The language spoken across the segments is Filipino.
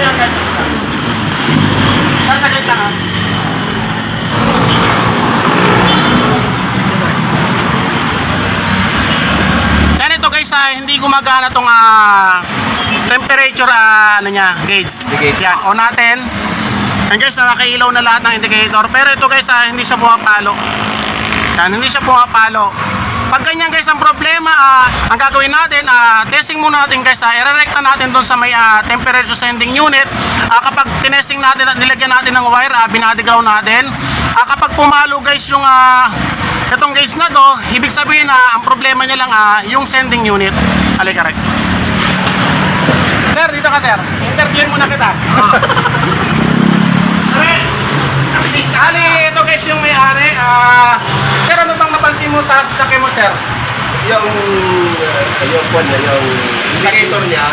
Yan guys. Sasagad lang ha. Yan ito guys, ah, hindi gumagana tong ah, temperature ah, ano niya, gauge. Yan, on natin. Yan guys, na nakailaw na lahat ng indicator. Pero ito guys, ah, hindi siya pumapalo. Yan, hindi siya pumapalo. Pag ganyan guys ang problema, ah, ang gagawin natin, ah, testing muna natin guys, ah, irerekta natin doon sa may ah, temperature sending unit. Ah, kapag tinesting natin at nilagyan natin ng wire, ah, binadiground natin. Ah, kapag pumalo guys yung ah, itong gauge na to, ibig sabihin na ang problema niya lang ah, yung sending unit. Halika rin. Sir, dito ka sir. Interview muna kita. Sir, Ali, ito guys yung may-ari. Ah, sir, ano napansin mo sa sasakyan mo, sir? Yung, uh, yung kwan niya, yung indicator niya,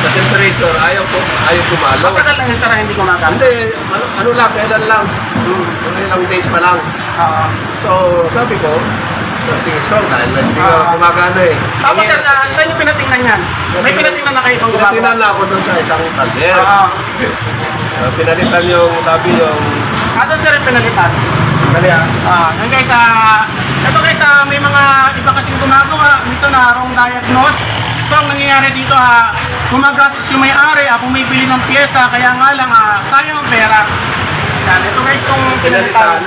sa temperature, ayaw po, ayaw pumalo. Matagal lang yun, sir, hindi gumagana. Hindi, ano, ano lang, kailan lang. Hmm. Ilang days pa lang. Ah. So, sabi ko, sabi ko, dahil na hindi Ah. ka gumagana eh. Tapos, sir, ah, saan yung pinatingnan yan? May pinatingnan na kayo pang gumagawa. Pinatinan na ako dun sa isang kalder. Ah. Uh, pinalitan yung, sabi yung, Asan, sir, yung pinalitan? dali ah, Ah, yan guys, ah, ito guys, ah, may mga iba kasing gumagawa, minsan na wrong diagnose. So, ang nangyayari dito, ah, gumagastos yung may-ari, ah, bumibili ng pyesa, kaya nga lang, ah, sayang ang pera. Yan, ito guys, yung pinalitan.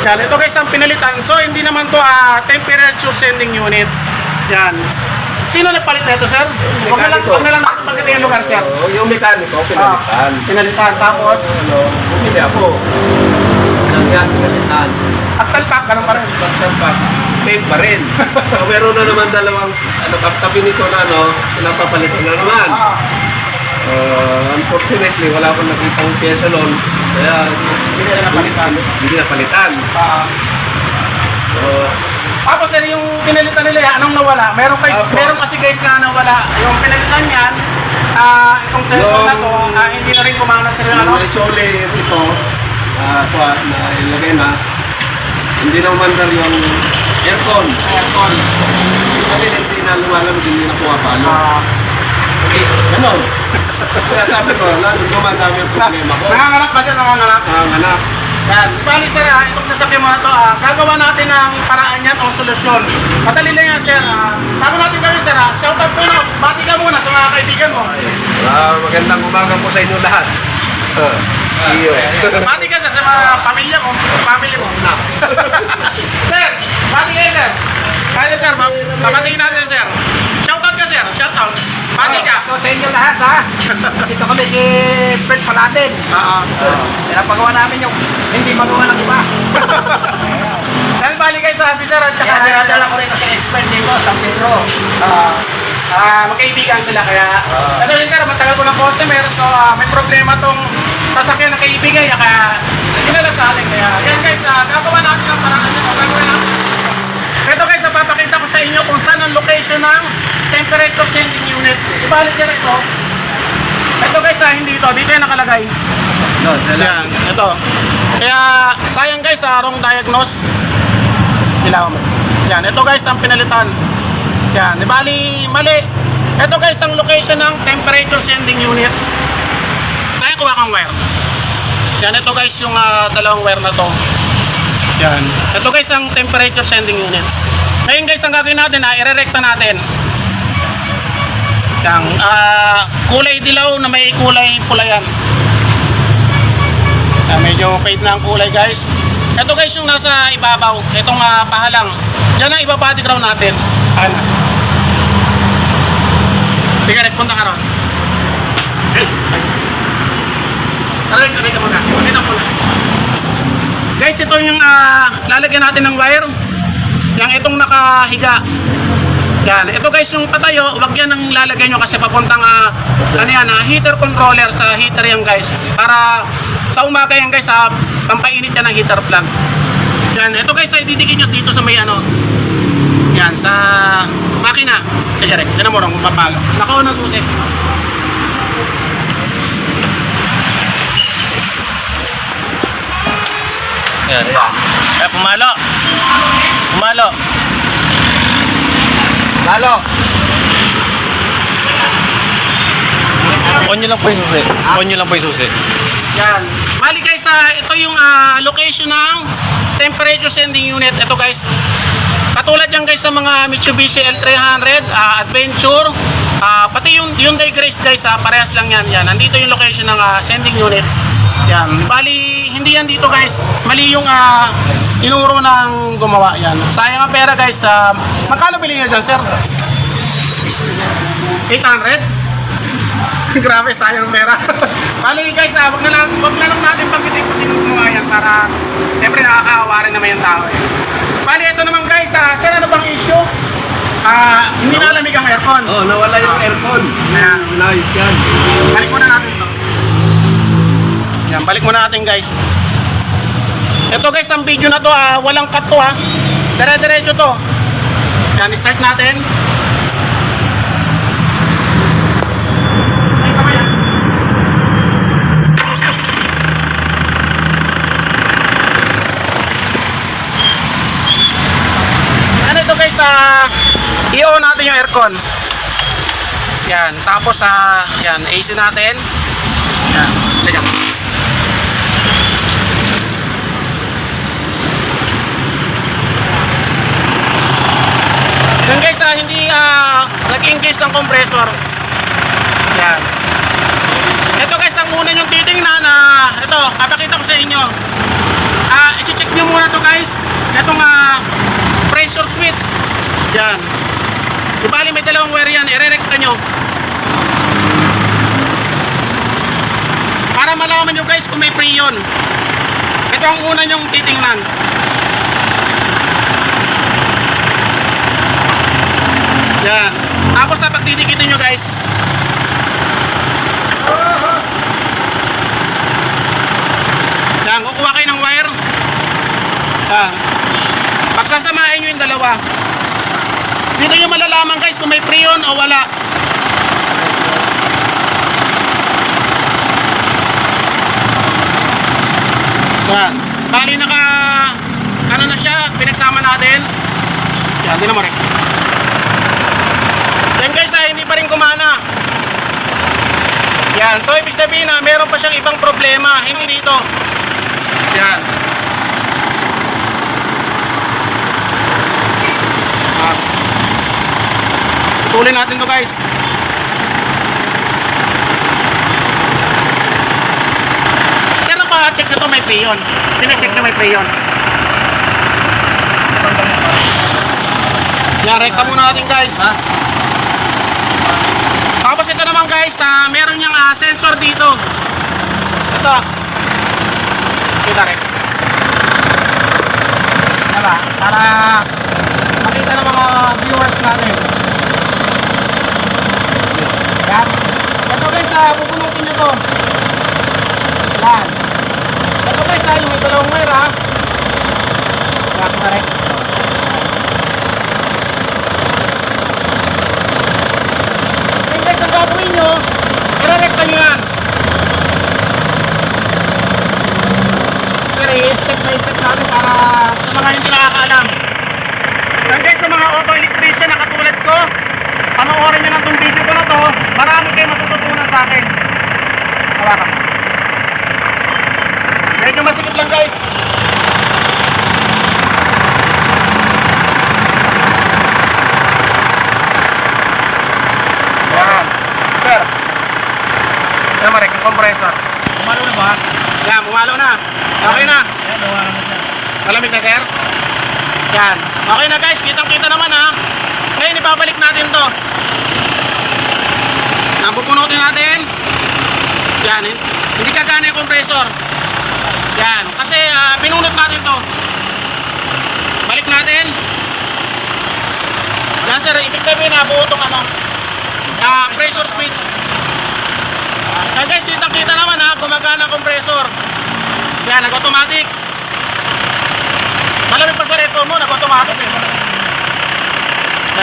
Yan, ito guys, ang pinalitan. So, hindi naman to ah, temperature sending unit. Yan. Sino nagpalit nito, sir? Huwag na lang, huwag na lang pagkitin yung lugar, sir. So, yung mekaniko, Ah, pinalitan. pinalitan. Tapos, Ano, bumili ako. Nangyat, pinalitan. at talpak, ganun pa rin. Pagsampak, same pa rin. so, meron na naman dalawang, ano, tabi nito na, ano, pinapapalitan na naman. Ah, Uh, unfortunately, wala akong nakitang pyesa noon. Kaya, hindi na napalitan. hindi na palitan. Ah, So, Tapos sir, yung pinalitan nila yan, anong nawala? Meron, guys, Apo. meron kasi guys na nawala. Yung pinalitan yan, ah, itong sensor na to, Yung- ah, hindi na rin kumana sir yung ano. naisole ito, uh, ito, ah, na ilagay na, hindi na umandar yung aircon. Aircon. Kasi hindi na lumalamig, hindi na pumapalo. Ah, Okay, ganon. Kaya sabi ko, lalo dumadami yung problema ko. nanganganak ba siya? Nanganganak. Ang anak, Yan. Bali sir, ah, itong sasakyan mo na to, ah, gagawa natin ng paraan yan o solusyon. Madali lang yan sir. Ah, bago natin gawin sir, ah, shoutout muna. Bati ka muna sa mga kaibigan mo. Ah, magandang umaga po sa inyo lahat. Uh, iyo. Bati ka sir sa mga pamilya mo. Family mo. Na. Sir, bati kayo sir. Kaya sir, ba- babatingin natin sir. Shoutout ka sir, shoutout. Bati ka. So, sa inyo lahat ha. Dito kami kay Fred Palatin. Oo. Pinapagawa namin yung hindi magawa ng iba. Dahil bali kayo sa si sir at Kaya saka dinadala ko rin kasi expert dito sa Pedro. Ah, ah, magkaibigan sila kaya Ah. ano yun sir, matagal ko ng customer so ah, may problema tong sasakyan ng kaibigan niya kaya kinala sa akin kaya yan guys, ah, gagawa natin ang paraan nito gagawin natin guys, ah, papakita ko sa inyo kung saan ang location ng temperature sending unit ibalik sir ito ito guys, ah, hindi ito, dito yan nakalagay No, yan, ito kaya sayang guys, ah, wrong diagnose ilaw mo yan, ito guys ang pinalitan yan, bali, mali. Ito guys, ang location ng temperature sending unit. Kaya kuha kang wire. Yan, ito guys yung ah, dalawang wire na to. Yan. Ito guys ang temperature sending unit. Ngayon guys, ang gagawin natin, ah, irerekta natin. Yang ah, kulay dilaw na may kulay pula yan. Yan, medyo fade na ang kulay guys. Ito guys yung nasa ibabaw. Itong ah, pahalang. Yan ang ibabody ground natin. Ano? Sige, Rick, punta ka ron. Aray, aray ka muna. Mo na. Guys, ito yung ah, lalagyan natin ng wire. Yang itong nakahiga. Yan. Ito guys, yung patayo, wag yan ang lalagyan nyo kasi papuntang ah, ano yan, ah, heater controller sa heater yan guys. Para sa umaga yan guys, ah, pampainit yan ng heater plug. Yan. Ito guys, ay didikit nyo dito sa may ano, yan, sa makina. Sige, Rex. Tinan mo rin kung papalo. Nakaon ang susi. Yan, yan. Eh, pumalo. Pumalo. Lalo. On nyo lang po yung susi. On nyo lang po yung susi. Yan. Bali guys, ah, ito yung ah, location ng temperature sending unit. Ito guys. Katulad yan guys sa mga Mitsubishi L300, ah, Adventure, ah, pati yung Hyundai Grace guys, ah, parehas lang yan. Yan. Nandito yung location ng ah, sending unit. Yan. Bali, hindi yan dito guys. Mali yung ah, inuro ng gumawa yan. Sayang ang pera guys. ah, magkano bilhin niya dyan sir? 800? Grabe, sayang ang pera. Bali guys, ah, wag na lang, wag na lang natin pagkitin kung sino gumawa yan para siyempre nakakaawa rin naman yung tao eh. Bali, ito naman guys, ah, sir, ano bang issue? Ah, hindi na lamig ang aircon. Oh, nawala yung aircon. Ayan. Nice yan. Balik muna natin. Yan, balik muna natin guys. Ito guys, ang video na to, ah, walang cut to ha. Dire-diretso to. Yan, start natin. Ah. Ano ito guys, ah, i-on natin yung aircon. Yan, tapos sa yan, AC natin. Yan, teka. Hindi ah, nag-engage ang compressor. Yan. Ito guys, ang una yung titingnan na ito, papakita ko sa inyo. Ah, i-check nyo muna to guys. Itong ah, pressure switch. Yan. Di bali may dalawang wire yan, irerekta nyo. Para malaman nyo guys kung may preyon. Ito ang una nyong titingnan. Yan. Tapos sa pagdidikitin nyo guys. Yan, kukuha kayo ng wire. Yan. Pagsasamahin nyo yung dalawa. Dito nyo malalaman guys kung may preyon o wala. Yan. Bali naka ano na siya, pinagsama natin. Yan, di na mo rin. Yan guys, ay hindi pa rin kumana. Yan, so ibig sabihin na meron pa siyang ibang problema, hindi dito. Yan. Ah. Putulin natin to guys. Sir, pa-check na to may preyon. Pinacheck na may preyon. Yan, rekta muna natin guys. Naman guys, ah, meron niyang ah, sensor dito. Ito. Kita rin. Diba? Para makita ng mga viewers natin. Yan. Ito guys, ah, bubunutin nyo to. Yan. Ito guys, ah, yung may dalawang wire ah. Yan, kita rin. Yung guys, ang gagawin nyo, i-recta nyo yan. Pero i-step by step natin para sa mga hindi nakakaalam. Guys, sa mga auto electrician na katulad ko, panoorin nyo lang itong video ko na to, marami kayo matututunan sa akin. Hawakan. Medyo masikip lang guys. Yan. Sir. Yan marek, yung compressor. Kumalo na ba? Yan, bumalo na. Okay na. Yan, gawa naman siya. Malamig na sir? Yan. Okay na guys, kitang kita naman ha. Ngayon ibabalik natin to. Yan, pupunutin natin. Yan, hin- hindi kagana yung compressor. Yan, kasi ah, pinunot natin to. Balik natin. Yan sir, ibig sabihin na buo tong ano, ah, pressure switch. Yan guys, kitang kita naman ha, gumagana ang compressor. Yan, nag-automatic. Malamig pa sa retro mo, nag-automatic eh.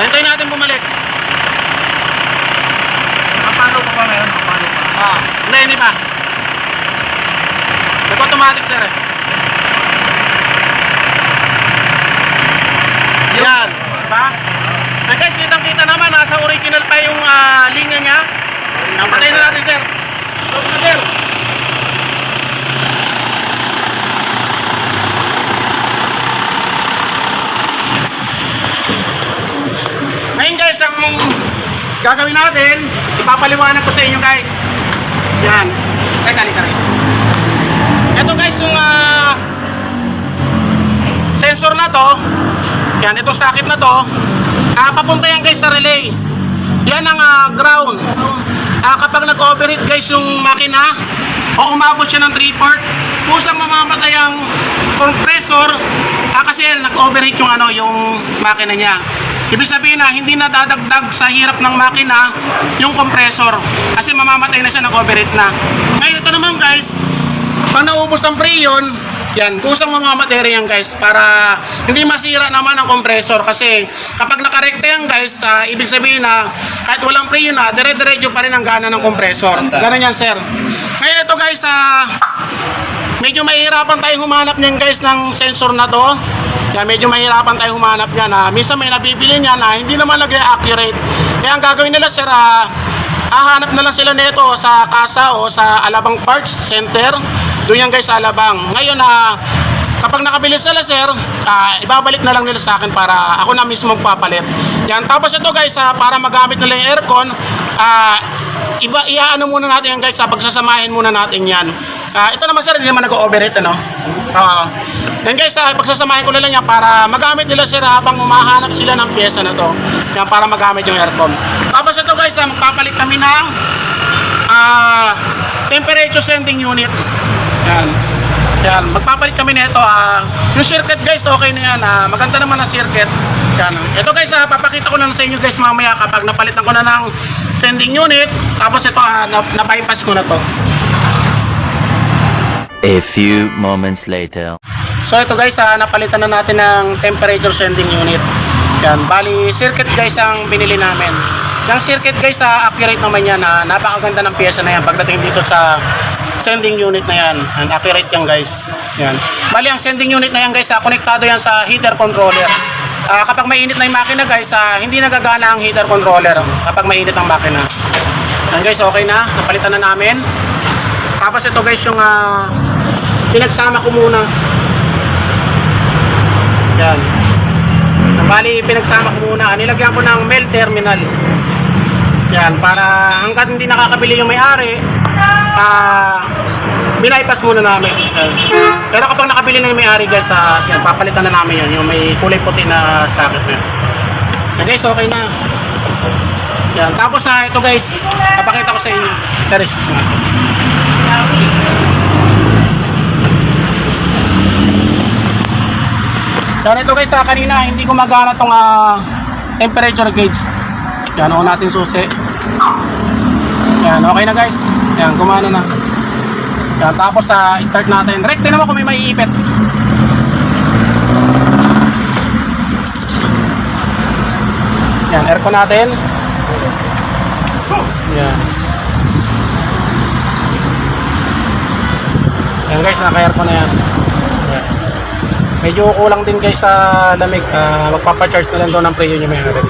Hintayin natin bumalik. Kapalo pa ba meron? Kapalo pa. Ah, hindi, hindi pa. Nag-automatic sir eh. Yan, diba? Ay guys, kitang-kita naman, nasa original pa yung uh, linya niya. Napatay na natin sir. Stop na sir. Guys, ang gagawin natin, ipapaliwanag ko sa inyo guys. Yan. Teka, halika rin. Ito guys, yung ah, sensor na to, yan, itong socket na to, papunta yan guys sa relay. Yan ang ah, ground. Ah, kapag nag-overheat guys yung makina, o umabot siya ng 3 port, kusang mamamatay ang compressor ah, kasi nag-overheat yung ano, yung makina niya. Ibig sabihin na hindi na dadagdag sa hirap ng makina yung compressor kasi mamamatay na siya nag-overheat na. Ngayon ito naman guys, pag naubos ang preyon, yan, kusang mamamatay yan guys para hindi masira naman ang compressor kasi kapag nakarekta yan guys, ah, ibig sabihin na kahit walang preyon na, dire-diretso pa rin ang gana ng compressor. Ganun yan sir. Ngayon ito guys, ah, medyo mahirapan tayong humanap niyan guys ng sensor na to. Kaya medyo mahirapan tayong humanap niyan. Ah. Minsan may nabibili niyan na hindi naman lagi accurate. Kaya ang gagawin nila sir, ah, hahanap na lang sila nito sa kasa o sa Alabang Parts Center. Doon yan guys sa Alabang. Ngayon na kapag nakabili sila sir, ah, ibabalik na lang nila sa akin para ako na mismo magpapalit. Yan. Tapos ito guys, ah, para magamit nila yung aircon, ah, iba iaano muna natin yan guys, sa pagsasamahin muna natin yan. Ah, ito naman sir, hindi naman nag-overheat ano. Oo. yan guys, ah, pagsasamahin ko na lang yan para magamit nila sir habang umahanap sila ng pyesa na to. Yan para magamit yung aircon. Tapos ito guys, ah, magpapalit kami ng ah, temperature sending unit. Yan. Yan, magpapalit kami nito. Ah, yung circuit guys, okay na yan. Ah, maganda naman ang circuit. Yan. Ito guys, ah, papakita ko na sa inyo guys mamaya kapag napalitan ko na ng sending unit. Tapos ito, ah, na, na-bypass ko na to. A few moments later. So ito guys, ah, napalitan na natin ng temperature sending unit. Yan, bali circuit guys ang binili namin. Yung circuit guys, ah, accurate naman yan. Ah, napakaganda ng pyesa na yan pagdating dito sa sending unit na yan. Yan, accurate yan guys. Yan. Bali ang sending unit na yan guys, ah, konektado yan sa heater controller. Ah, kapag mainit na yung makina guys, ah, hindi nagagana ang heater controller kapag mainit ang makina. Yan guys, okay na. Napalitan na namin. Tapos ito guys yung ah, pinagsama ko muna. Yan. Bali, pinagsama ko muna. Nilagyan ko ng mail terminal. Yan, para hanggat hindi nakakabili yung may-ari, ah, binaypas muna namin. Yan. Pero kapag nakabili na yung may-ari guys, ah, yan, papalitan na namin yan. Yung may kulay puti na socket na yan. Yan guys, okay na. Yan, tapos sa ito guys, papakita ko sa inyo. Sorry, excuse Yan ito guys, ah, kanina hindi gumagana tong ah, temperature gauge. Yan, ako natin susi. Yan, okay na guys. Yan, gumana na. Yan, tapos sa start natin. Direct naman kung may maiipit. Yan, aircon natin. Yan. Yan guys, naka-aircon na. Yan. Medyo kulang din guys sa lamig. Ah, magpapa-charge na lang doon ng preno nyo may Ilaw.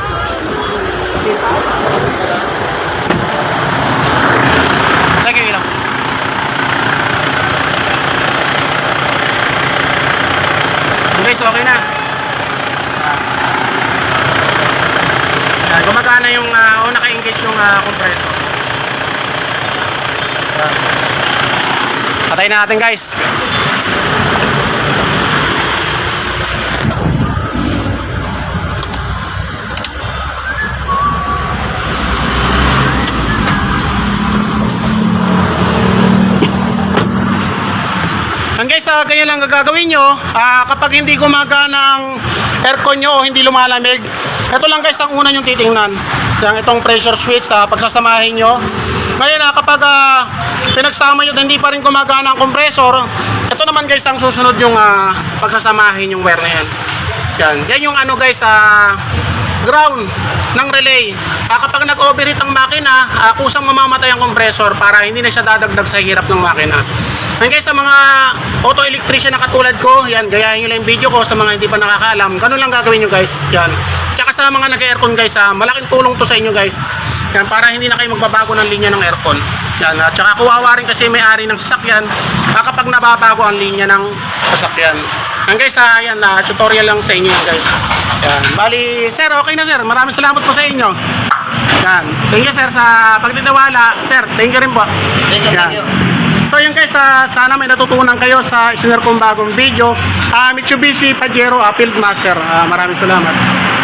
Guys, okay na. Yan, gumagana yung, uh, o naka-engage yung ah, compressor. Yan. Patayin na natin guys. Ah, ganyan lang ang gagawin nyo. Ah, kapag hindi gumagana ang aircon nyo o hindi lumalamig, ito lang guys ang una yung titingnan. Yung itong pressure switch sa pagsasamahin nyo. Ngayon ah, kapag ah, pinagsama nyo hindi pa rin gumagana ang compressor, ito naman guys ang susunod yung ah, pagsasamahin yung wire na yan. Yan, yung ano guys sa ground. ng relay. Ah, kapag nag-overheat ang makina, ah, kusang mamamatay ang compressor para hindi na siya dadagdag sa hirap ng makina. Guys, sa mga auto electrician na katulad ko, yan, gayahin nyo lang yung video ko sa mga hindi pa nakakaalam. Ganun lang gagawin nyo guys. Yan. Tsaka sa mga nag-aircon guys, ah, malaking tulong to sa inyo guys. Yan, para hindi na kayo magbabago ng linya ng aircon. Yan, at tsaka kuwawa rin kasi may-ari ng sasakyan ah, kapag nababago ang linya ng sasakyan. Yan guys, ah, yan, ah, tutorial lang sa inyo yan guys. Yan. Bali, sir, okay na sir. Maraming salamat po sa inyo. Yan. Thank you sir sa pagtitiwala. Sir, thank you rin po. Thank you, thank you. So yun guys, ah, sana may natutunan kayo sa isinare kong bagong video. Ah, Mitsubishi Pajero uh, Field Master. Ah, maraming salamat.